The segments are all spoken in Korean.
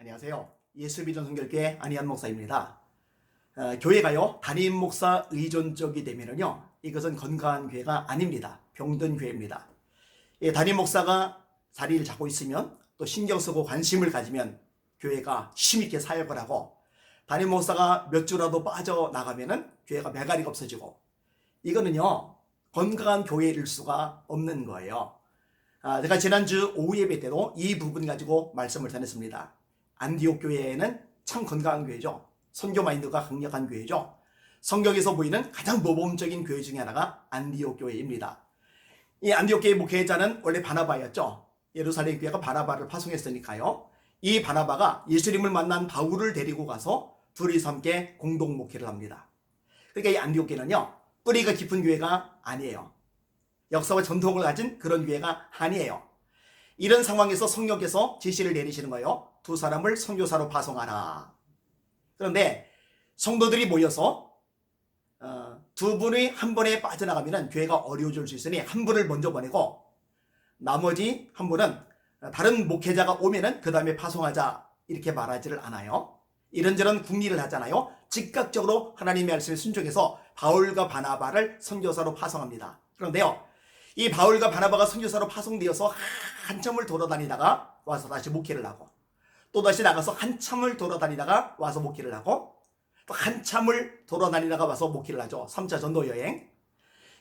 안녕하세요. 예수비전 성결교회 안희한 목사입니다. 어, 교회가요 담임 목사 의존적이 되면은요 이것은 건강한 교회가 아닙니다. 병든 교회입니다. 예, 담임 목사가 자리를 잡고 있으면 또 신경 쓰고 관심을 가지면 교회가 힘있게 사역을 하고 담임 목사가 몇 주라도 빠져 나가면은 교회가 매가리가 없어지고 이거는요 건강한 교회일 수가 없는 거예요. 아, 제가 지난주 오후 예배 때도 이 부분 가지고 말씀을 전했습니다. 안디옥 교회는 참 건강한 교회죠. 선교 마인드가 강력한 교회죠. 성경에서 보이는 가장 모범적인 교회 중에 하나가 안디옥 교회입니다. 이 안디옥 교회 목회자는 원래 바나바였죠. 예루살렘 교회가 바나바를 파송했으니까요. 이 바나바가 예수님을 만난 바울을 데리고 가서 둘이서 함께 공동 목회를 합니다. 그러니까 이 안디옥 교회는요. 뿌리가 깊은 교회가 아니에요. 역사와 전통을 가진 그런 교회가 아니에요. 이런 상황에서 성령께서 지시를 내리시는 거예요. 두 사람을 선교사로 파송하라. 그런데 성도들이 모여서 어, 두 분이 한 번에 빠져나가면 교회가 어려워질 수 있으니 한 분을 먼저 보내고 나머지 한 분은 다른 목회자가 오면은 그 다음에 파송하자 이렇게 말하지를 않아요. 이런저런 궁리를 하잖아요. 즉각적으로 하나님의 말씀에 순종해서 바울과 바나바를 선교사로 파송합니다. 그런데요, 이 바울과 바나바가 선교사로 파송되어서 한참을 돌아다니다가 와서 다시 목회를 하고 또 다시 나가서 한참을 돌아다니다가 와서 목회를 하고 또 한참을 돌아다니다가 와서 목회를 하죠. 3차 전도 여행.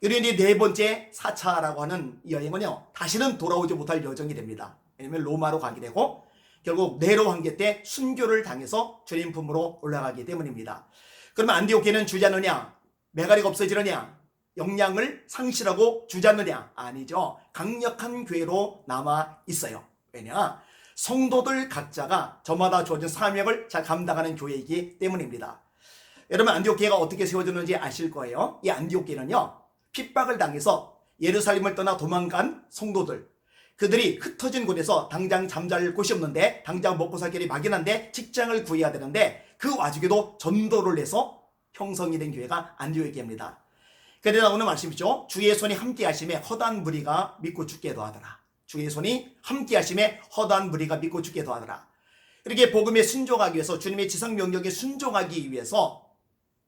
그리고 이제 네 번째 4차라고 하는 이 여행은요. 다시는 돌아오지 못할 여정이 됩니다. 왜냐면 로마로 가게 되고 결국 네로 황제 때 순교를 당해서 주님 품으로 올라가기 때문입니다. 그러면 안디옥계는 주지 않느냐? 메가리가 없어지느냐? 역량을 상실하고 주지 않느냐? 아니죠. 강력한 교회로 남아 있어요. 왜냐? 성도들 각자가 저마다 주어진 사명을 잘 감당하는 교회이기 때문입니다. 여러분 안디옥교회가 어떻게 세워졌는지 아실 거예요. 이 안디옥교회는요. 핍박을 당해서 예루살렘을 떠나 도망간 성도들 그들이 흩어진 곳에서 당장 잠잘 곳이 없는데 당장 먹고 살 길이 막연한데 직장을 구해야 되는데 그 와중에도 전도를 해서 형성이 된 교회가 안디옥교회입니다. 그래 나오는 말씀이죠. 주의 손이 함께 하심에 허단 무리가 믿고 죽게 도하더라. 주의 손이 함께 하심에 허단 무리가 믿고 죽게 도하더라. 이렇게 복음에 순종하기 위해서 주님의 지상 명령에 순종하기 위해서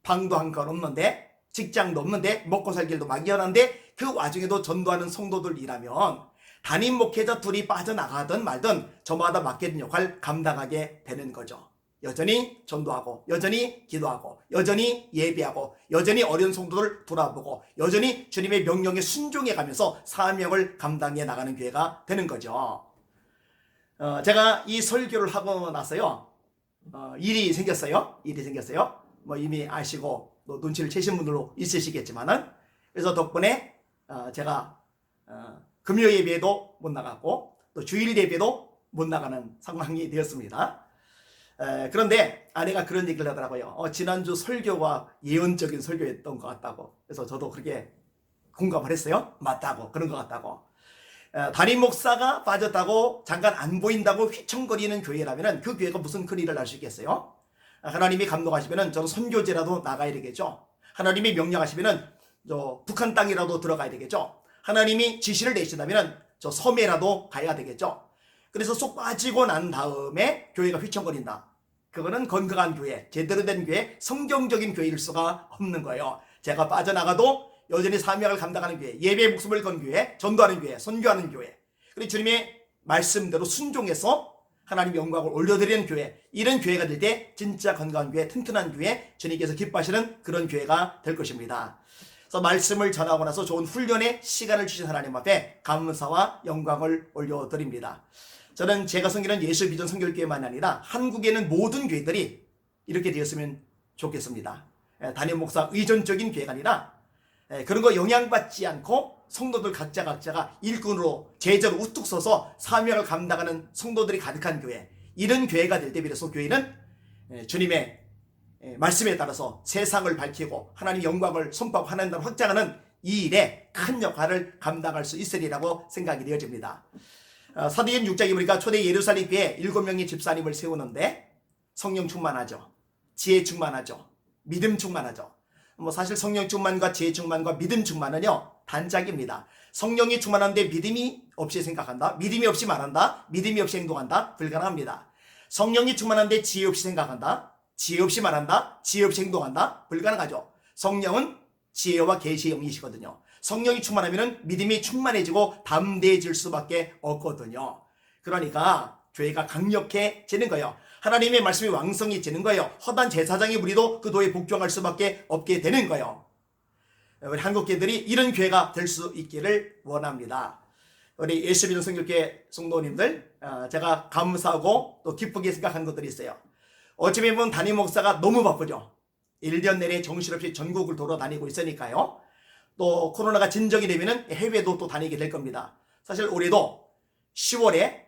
방도 한 건 없는데 직장도 없는데 먹고 살 길도 막연한데 그 와중에도 전도하는 성도들이라면 담임 목회자 둘이 빠져나가든 말든 저마다 맡겨진 역할 감당하게 되는 거죠. 여전히 전도하고 여전히 기도하고 여전히 예배하고 여전히 어려운 성도들 돌아보고 여전히 주님의 명령에 순종해 가면서 사명을 감당해 나가는 교회가 되는 거죠. 어, 제가 이 설교를 하고 나서요. 어, 일이 생겼어요. 일이 생겼어요. 뭐 이미 아시고 또 눈치를 채신 분들도 있으시겠지만은 그래서 덕분에 어, 제가 어, 금요 예배에도 못 나갔고 또 주일 예배도 못 나가는 상황이 되었습니다. 에, 그런데 아내가 그런 얘기를 하더라고요. 어, 지난주 설교가 예언적인 설교였던 것 같다고. 그래서 저도 그렇게 공감을 했어요. 맞다고. 그런 것 같다고. 에, 담임 목사가 빠졌다고 잠깐 안 보인다고 휘청거리는 교회라면 그 교회가 무슨 큰 일을 할수 있겠어요? 하나님이 감동하시면 저는 선교제라도 나가야 되겠죠. 하나님이 명령하시면 저 북한 땅이라도 들어가야 되겠죠. 하나님이 지시를 내신다면 저 섬에라도 가야 되겠죠. 그래서 쏙 빠지고 난 다음에 교회가 휘청거린다. 그거는 건강한 교회, 제대로 된 교회, 성경적인 교회일 수가 없는 거예요. 제가 빠져나가도 여전히 사명을 감당하는 교회, 예배의 목숨을 건 교회, 전도하는 교회, 선교하는 교회. 그리고 주님의 말씀대로 순종해서 하나님 영광을 올려드리는 교회, 이런 교회가 될 때 진짜 건강한 교회, 튼튼한 교회, 주님께서 기뻐하시는 그런 교회가 될 것입니다. 그래서 말씀을 전하고 나서 좋은 훈련의 시간을 주신 하나님 앞에 감사와 영광을 올려드립니다. 저는 제가 섬기는 예수 비전 성결교회만 아니라 한국에 는 모든 교회들이 이렇게 되었으면 좋겠습니다. 에, 담임 목사 의존적인 교회가 아니라 에, 그런 거 영향받지 않고 성도들 각자 각자가 일꾼으로 제자로 우뚝 서서 사명을 감당하는 성도들이 가득한 교회 이런 교회가 될 때 비로소 교회는 에, 주님의 에, 말씀에 따라서 세상을 밝히고 하나님 영광을 선포하고 하나님 나라를 확장하는 이 일에 큰 역할을 감당할 수 있으리라고 생각이 되어집니다. 어, 사도행 6장에 보니까 초대 예루살렘 교회 일곱 명의 집사님을 세우는데 성령 충만하죠. 지혜 충만하죠. 믿음 충만하죠. 뭐 사실 성령 충만과 지혜 충만과 믿음 충만은요 단짝입니다. 성령이 충만한데 믿음이 없이 생각한다. 믿음이 없이 말한다. 믿음이 없이 행동한다. 불가능합니다. 성령이 충만한데 지혜 없이 생각한다. 지혜 없이 말한다. 지혜 없이 행동한다. 불가능하죠. 성령은 지혜와 계시의 영이시거든요. 성령이 충만하면 믿음이 충만해지고 담대해질 수밖에 없거든요. 그러니까 교회가 강력해지는 거예요. 하나님의 말씀이 왕성해지는 거예요. 허단 제사장의 무리도 그 도에 복종할 수밖에 없게 되는 거예요. 우리 한국교회들이 이런 교회가 될 수 있기를 원합니다. 우리 예수 믿는 성교회 성도님들 어, 제가 감사하고 또 기쁘게 생각한 것들이 있어요. 어찌 보면 담임 목사가 너무 바쁘죠. 1년 내내 정신없이 전국을 돌아다니고 있으니까요. 또 코로나가 진정이 되면은 해외도 또 다니게 될 겁니다. 사실 올해도 10월에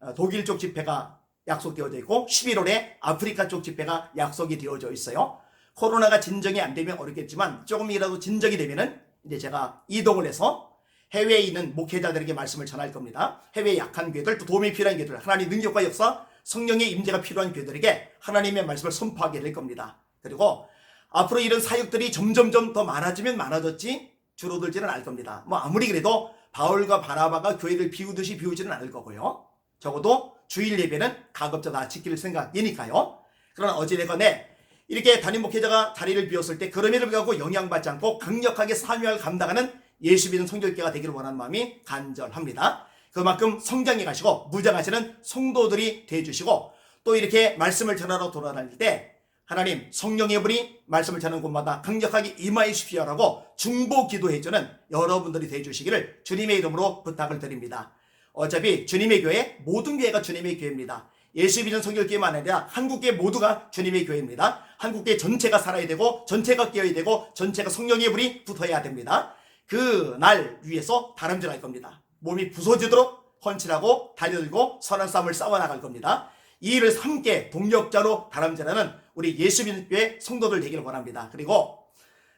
어, 독일 쪽 집회가 약속되어져 있고 11월에 아프리카 쪽 집회가 약속이 되어져 있어요. 코로나가 진정이 안 되면 어렵겠지만 조금이라도 진정이 되면은 이제 제가 이동을 해서 해외에 있는 목회자들에게 말씀을 전할 겁니다. 해외 약한 교회들, 또 도움이 필요한 교회들, 하나님 능력과 역사, 성령의 임재가 필요한 교회들에게 하나님의 말씀을 선포하게 될 겁니다. 그리고 앞으로 이런 사역들이 점점점 더 많아지면 많아졌지 줄어들지는 않을 겁니다. 뭐 아무리 그래도 바울과 바나바가 교회를 비우듯이 비우지는 않을 거고요. 적어도 주일 예배는 가급적 다 지킬 생각이니까요. 그러나 어찌되건에 이렇게 담임 목회자가 자리를 비웠을 때 그럼에도 불구하고 영향받지 않고 강력하게 사명을 감당하는 예수 믿는 성교회가 되기를 원하는 마음이 간절합니다. 그만큼 성장해 가시고 무장하시는 성도들이 되어 주시고 또 이렇게 말씀을 전하러 돌아다닐 때 하나님 성령의 불이 말씀을 전하는 곳마다 강력하게 임하여 주십시오라고 중보 기도해주는 여러분들이 되어 주시기를 주님의 이름으로 부탁을 드립니다. 어차피 주님의 교회 모든 교회가 주님의 교회입니다. 예수 믿는 성결교회만 아니라 한국교회 모두가 주님의 교회입니다. 한국교회 전체가 살아야 되고 전체가 깨어야 되고 전체가 성령의 불이 붙어야 됩니다. 그 날 위해서 다름질할 겁니다. 몸이 부서지도록 헌칠하고 달려들고 선한 싸움을 싸워 나갈 겁니다. 이 일을 함께 동력자로 다름질하는 우리 예수 믿는 교회 성도들 되기를 원합니다. 그리고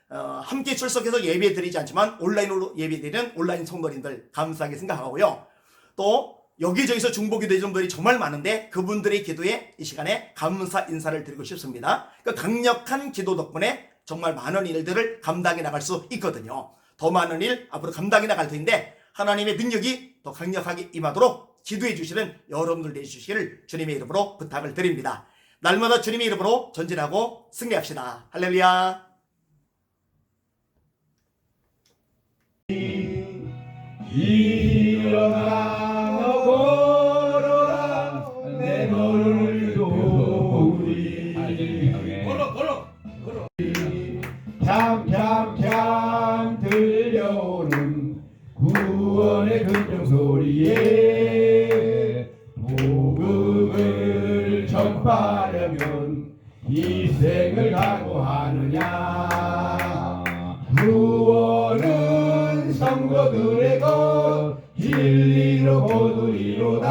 어, 함께 출석해서 예배 드리지 않지만 온라인으로 예배 드리는 온라인 성도님들 감사하게 생각하고요. 또 여기저기서 중보기 대중들이 정말 많은데 그분들의 기도에 이 시간에 감사 인사를 드리고 싶습니다. 그 강력한 기도 덕분에 정말 많은 일들을 감당해 나갈 수 있거든요. 더 많은 일 앞으로 감당해 나갈 텐데 하나님의 능력이 더 강력하게 임하도록 기도해 주시는 여러분들 되주시기를 주님의 이름으로 부탁을 드립니다. 날마다 주님의 이름으로 전진하고 승리합시다. 할렐루야. 일어나 전파하려면 희생을 각오하느냐? 구원은 성도들의 것 진리로 거두리로다.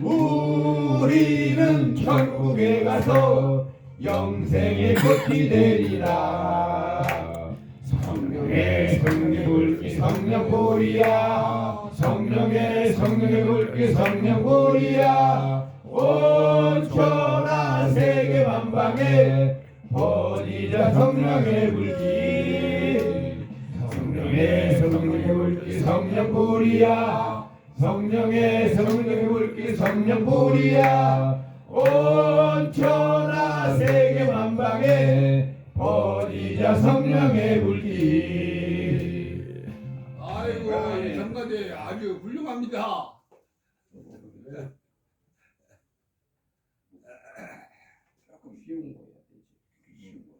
우리는 천국에 가서 영생의 끝이 되리라. 성령의 성령의 불기 성령 보리야. 성령의 성령의 불기 성령 보리야. 온천하 만방에 퍼지자 성령의 불기 성령의 성령의 불기 성령 보리야. 성령의 성령의 불기 성령 보리야. 온 천하 세계 만방에 퍼지자 성령의 불기 아이고 이 장가대 아주 훌륭합니다 조금 쉬운 거야 쉬운 거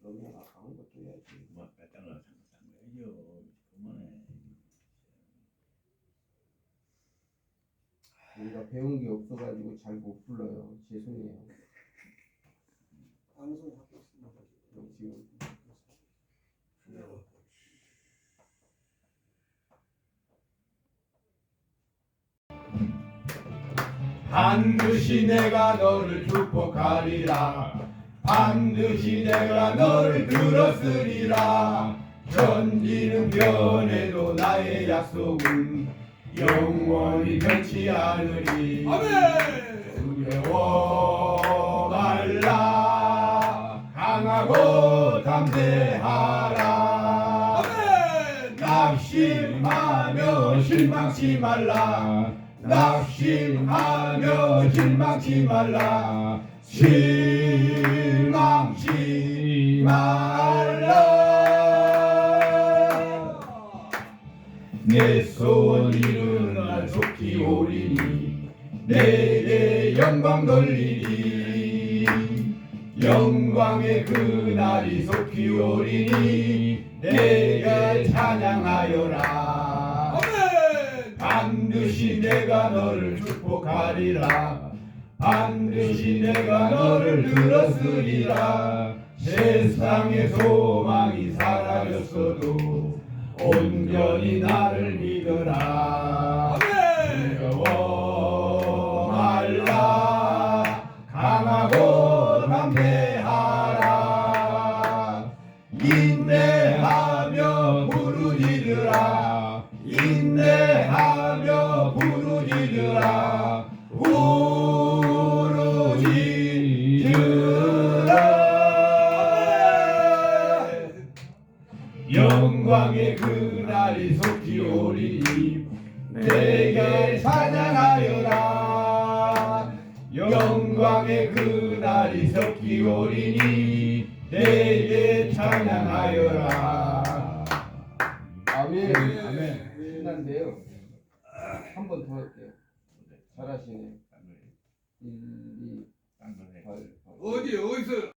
너무 아까운 것도 해야지 뭐 갖다가 상상 해요. 그만해. 우리가 배운 게 없어가지고 잘 못 불러요. 죄송해요. 방송 하고 있습니다 지금 반드시 내가 너를 축복하리라. 반드시 내가 너를 들었으리라. 천지는 변해도 나의 약속은 영원히 변치 않으리. 아멘! 두려워 말라. 강하고 담대하라. 아멘! 나 낙심하며 실망치 말라. 낙심하며 실망치 말라. 실망치 말라. 내 소원 이루는 날 속히 오리니 내게 영광 돌리니 영광의 그날이 속히 오리니 내게 찬양하여라 내가 너를 축복하리라. 반드시 내가 너를 들었으리라. 세상의 소망이 사라졌어도 온전히 나를 믿어라. 두려워 말라. 강하고 담대하라 영광의 그날이 속히 오리니 내게 찬양하여라 아멘. 아멘. 신난데요. 한 번 더 할게요. 잘하시네. 1, 2, 딴거 해. 8, 8. 어디 어디서